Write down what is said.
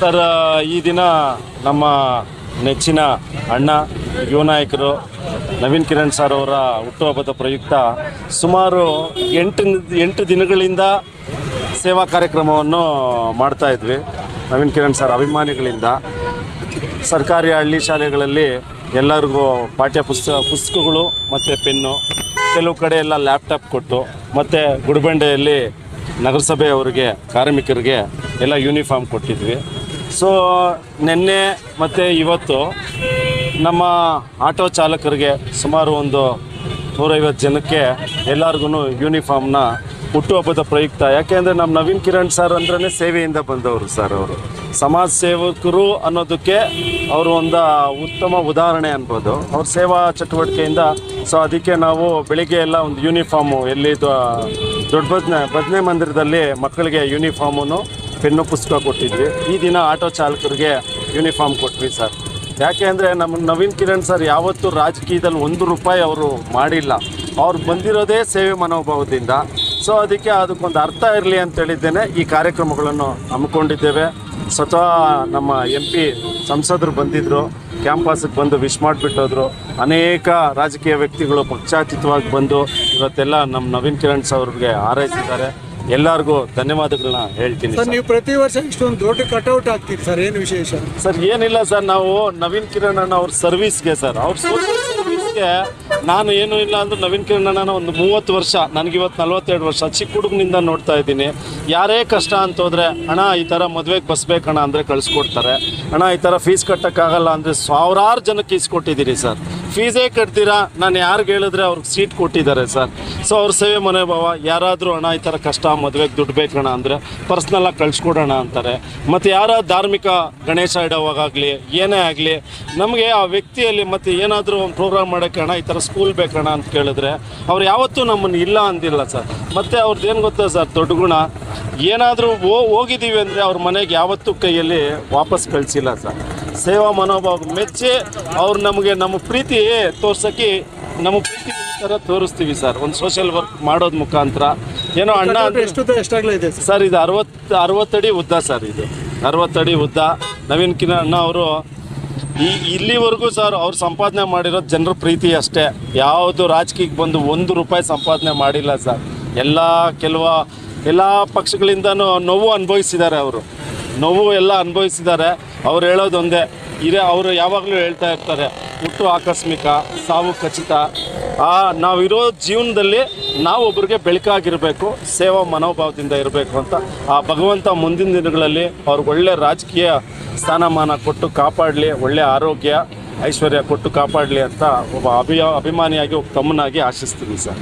Sir ಈ ದಿನ ನಮ್ಮ ನೆಚ್ಚಿನ ಅಣ್ಣ, ಯುವ ನಾಯಕರು ನವೀನ್ ಕಿರಣ್ ಸರ್ ಅವರ ಹುಟ್ಟುಹಬ್ಬದ ಪ್ರಯುಕ್ತ ಸುಮಾರು ಎಂಟು ಎಂಟು ದಿನಗಳಿಂದ ಸೇವಾ ಕಾರ್ಯಕ್ರಮವನ್ನು ಮಾಡ್ತಾ ಇದ್ವಿ. ನವೀನ್ ಕಿರಣ್ ಸರ್ ಅಭಿಮಾನಿಗಳಿಂದ. ಸರ್ಕಾರಿ ಹಳ್ಳಿ ಶಾಲೆಗಳಲ್ಲಿ ಎಲ್ಲರಿಗೂ ಪಾಠ್ಯ ಪುಸ್ತಕ ಪುಸ್ತಕಗಳು ಮತ್ತು ಪೆನ್ನು ಕೆಲವು ಕಡೆ ಎಲ್ಲ ಲ್ಯಾಪ್ಟಾಪ್ ಕೊಟ್ಟು ಮತ್ತು ಗುಡಿಬಂಡೆಯಲ್ಲಿ ನಗರಸಭೆಯವರಿಗೆ, ಕಾರ್ಮಿಕರಿಗೆ ಎಲ್ಲ ಯೂನಿಫಾರ್ಮ್ ಕೊಟ್ಟಿದ್ವಿ. ಸೊ ನಿನ್ನೆ ಮತ್ತು ಇವತ್ತು ನಮ್ಮ ಆಟೋ ಚಾಲಕರಿಗೆ ಸುಮಾರು ಒಂದು ನೂರೈವತ್ತು ಜನಕ್ಕೆ ಎಲ್ಲರಿಗೂ ಯೂನಿಫಾರ್ಮ್ನ ಹುಟ್ಟುಹಬ್ಬದ ಪ್ರಯುಕ್ತ. ಯಾಕೆಂದರೆ ನಮ್ಮ ನವೀನ್ ಕಿರಣ್ ಸರ್ ಅಂದ್ರೆ ಸೇವೆಯಿಂದ ಬಂದವರು ಸರ್ ಅವರು. ಸಮಾಜ ಸೇವಕರು ಅನ್ನೋದಕ್ಕೆ ಅವರು ಒಂದು ಉತ್ತಮ ಉದಾಹರಣೆ ಅನ್ಬೋದು. ಅವ್ರ ಸೇವಾ ಚಟುವಟಿಕೆಯಿಂದ ಸೊ ಅದಕ್ಕೆ ನಾವು ಬೆಳಿಗ್ಗೆ ಎಲ್ಲ ಒಂದು ಯೂನಿಫಾರ್ಮು ಎಲ್ಲಿ ದೊಡ್ಡ ಬದ್ನೆ ಬದನೆ ಮಂದಿರದಲ್ಲಿ ಮಕ್ಕಳಿಗೆ ಯೂನಿಫಾರ್ಮನ್ನು ಪೆನ್ನು ಪುಸ್ತಕ ಕೊಟ್ಟಿದ್ವಿ. ಈ ದಿನ ಆಟೋ ಚಾಲಕರಿಗೆ ಯೂನಿಫಾರ್ಮ್ ಕೊಟ್ವಿ ಸರ್. ಯಾಕೆ ಅಂದರೆ ನಮ್ಮ ನವೀನ್ ಕಿರಣ್ ಸರ್ ಯಾವತ್ತೂ ರಾಜಕೀಯದಲ್ಲಿ ಒಂದು ರೂಪಾಯಿ ಅವರು ಮಾಡಿಲ್ಲ. ಅವ್ರು ಬಂದಿರೋದೇ ಸೇವೆ ಮನೋಭಾವದಿಂದ. ಸೊ ಅದಕ್ಕೆ ಅದಕ್ಕೊಂದು ಅರ್ಥ ಇರಲಿ ಅಂತ ಹೇಳಿದ್ದೇನೆ. ಈ ಕಾರ್ಯಕ್ರಮಗಳನ್ನು ಹಮ್ಮಿಕೊಂಡಿದ್ದೇವೆ. ಸ್ವತಃ ನಮ್ಮ ಎಂ ಪಿ ಸಂಸದರು ಬಂದಿದ್ದರು ಕ್ಯಾಂಪಸ್ಗೆ ಬಂದು ವಿಶ್ ಮಾಡಿಬಿಟ್ಟೋದ್ರು. ಅನೇಕ ರಾಜಕೀಯ ವ್ಯಕ್ತಿಗಳು ಪಕ್ಷಾತೀತವಾಗಿ ಬಂದು ಇವತ್ತೆಲ್ಲ ನಮ್ಮ ನವೀನ್ ಕಿರಣ್ ಅವ್ರಿಗೆ ಹಾರೈಸಿದ್ದಾರೆ. ಎಲ್ಲರಿಗೂ ಧನ್ಯವಾದಗಳನ್ನ ಹೇಳ್ತೀನಿ ಸರ್. ನೀವು ಪ್ರತಿ ವರ್ಷ ಇಷ್ಟೊಂದು ದೊಡ್ಡ ಕಟೌಟ್ ಆಗ್ತೀವಿ ಸರ್ ಏನು ವಿಶೇಷ? ಸರ್ ಏನಿಲ್ಲ ಸರ್ ನಾವು ನವೀನ್ ಕಿರಣ್ ಅಣ್ಣ ಅವ್ರ ಸರ್ವಿಸ್ಗೆ ಸರ್. ಅವ್ರ ಸರ್ವಿಸ್ಗೆ ನಾನು ಏನು ಇಲ್ಲ ಅಂದ್ರೆ ನವೀನ್ ಕಿರಣ್ ಅಣ್ಣನ ಒಂದು ಮೂವತ್ತು ವರ್ಷ ನನಗಿವತ್ತು ನಲ್ವತ್ತೆರಡು ವರ್ಷ, ಚಿಕ್ಕ ಹುಡುಗನಿಂದ ನೋಡ್ತಾ ಇದ್ದೀನಿ. ಯಾರೇ ಕಷ್ಟ ಅಂತ ಹೋದ್ರೆ, ಅಣ್ಣ, ಈ ಥರ ಮದುವೆಗೆ ಬಸ್ಬೇಕಣ್ಣ ಅಂದರೆ ಕಳಿಸ್ಕೊಡ್ತಾರೆ. ಅಣ್ಣ, ಈ ಥರ ಫೀಸ್ ಕಟ್ಟೋಕ್ಕಾಗಲ್ಲ ಅಂದರೆ ಸಾವಿರಾರು ಜನಕ್ಕೆ ಇಸ್ಕೊಟ್ಟಿದ್ದೀರಿ ಸರ್. ಫೀಸೇ ಕಟ್ತೀರಾ? ನಾನು ಯಾರಿಗೆ ಹೇಳಿದ್ರೆ ಅವ್ರಿಗೆ ಸೀಟ್ ಕೊಟ್ಟಿದ್ದಾರೆ ಸರ್. ಸೊ ಅವ್ರ ಸೇವೆ ಮನೋಭಾವ ಯಾರಾದರೂ ಅಣ್ಣ, ಈ ಥರ ಕಷ್ಟ, ಮದುವೆಗೆ ದುಡ್ಡು ಬೇಕಣ್ಣ ಅಂದರೆ ಪರ್ಸ್ನಲ್ಲಾಗಿ ಕಳಿಸ್ಕೊಡೋಣ ಅಂತಾರೆ. ಮತ್ತು ಯಾರ ಧಾರ್ಮಿಕ ಗಣೇಶ ಇಡೋವಾಗಲಿ ಏನೇ ಆಗಲಿ, ನಮಗೆ ಆ ವ್ಯಕ್ತಿಯಲ್ಲಿ ಮತ್ತು ಏನಾದರೂ ಒಂದು ಪ್ರೋಗ್ರಾಮ್ ಮಾಡೋಕ್ಕೆ, ಅಣ್ಣ, ಈ ಥರ ಸ್ಕೂಲ್ ಬೇಕಣ್ಣ ಅಂತ ಕೇಳಿದ್ರೆ ಅವ್ರು ಯಾವತ್ತೂ ನಮ್ಮನ್ನು ಇಲ್ಲ ಅಂದಿಲ್ಲ ಸರ್. ಮತ್ತು ಅವ್ರದ್ದು ಏನು ಗೊತ್ತಾ ಸರ್ ದೊಡ್ಡ ಗುಣ? ಏನಾದರೂ ಹೋ ಹೋಗಿದ್ದೀವಿ ಅಂದರೆ ಅವ್ರ ಮನೆಗೆ ಯಾವತ್ತೂ ಕೈಯಲ್ಲಿ ವಾಪಸ್ ಕಳಿಸಿಲ್ಲ ಸರ್. ಸೇವಾ ಮನೋಭಾವ ಮೆಚ್ಚಿ ಅವ್ರು ನಮಗೆ ನಮ್ಮ ಪ್ರೀತಿ ತೋರ್ಸೋಕ್ಕೆ ನಮ್ಮ ಪ್ರೀತಿ ಥರ ತೋರಿಸ್ತೀವಿ ಸರ್. ಒಂದು ಸೋಷಿಯಲ್ ವರ್ಕ್ ಮಾಡೋದು ಮುಖಾಂತರ. ಏನೋ ಅಣ್ಣ ಎಷ್ಟು ಎಷ್ಟಾಗಲೇ ಇದೆ ಸರ್? ಇದು ಅರವತ್ತು ಅರವತ್ತಡಿ ಉದ್ದ ಸರ್ ಇದು. ಅರವತ್ತಡಿ ಉದ್ದ. ನವೀನ್ ಕಿರಣ್ ಅವರು ಈ ಇಲ್ಲಿವರೆಗೂ ಸರ್ ಅವ್ರು ಸಂಪಾದನೆ ಮಾಡಿರೋದು ಜನರ ಪ್ರೀತಿ ಅಷ್ಟೇ. ಯಾವುದು ರಾಜಕೀಯಕ್ಕೆ ಬಂದು ಒಂದು ರೂಪಾಯಿ ಸಂಪಾದನೆ ಮಾಡಿಲ್ಲ ಸರ್. ಎಲ್ಲ ಕೆಲವ, ಎಲ್ಲ ಪಕ್ಷಗಳಿಂದನೂ ನೋವು ಅನುಭವಿಸಿದ್ದಾರೆ ಅವರು. ನೋವು ಎಲ್ಲ ಅನುಭವಿಸಿದ್ದಾರೆ. ಅವ್ರು ಹೇಳೋದು ಒಂದೇ, ಇರೇ ಅವರು ಯಾವಾಗಲೂ ಹೇಳ್ತಾ ಇರ್ತಾರೆ, ಹುಟ್ಟು ಆಕಸ್ಮಿಕ, ಸಾವು ಖಚಿತ. ಆ, ನಾವಿರೋ ಜೀವನದಲ್ಲಿ ನಾವು ಒಬ್ರಿಗೆ ಬೆಳಕಾಗಿರಬೇಕು, ಸೇವಾ ಮನೋಭಾವದಿಂದ ಇರಬೇಕು ಅಂತ. ಆ ಭಗವಂತ ಮುಂದಿನ ದಿನಗಳಲ್ಲಿ ಅವ್ರಿಗೆ ಒಳ್ಳೆ ರಾಜಕೀಯ ಸ್ಥಾನಮಾನ ಕೊಟ್ಟು ಕಾಪಾಡಲಿ ಒಳ್ಳೆಯ ಆರೋಗ್ಯ, ಐಶ್ವರ್ಯ ಕೊಟ್ಟು ಕಾಪಾಡಲಿ ಅಂತ ಒಬ್ಬ ಅಭಿಯ ಅಭಿಮಾನಿಯಾಗಿ, ಒಬ್ಬ ತಮ್ಮನಾಗಿ ಆಶಿಸ್ತೀನಿ ಸರ್.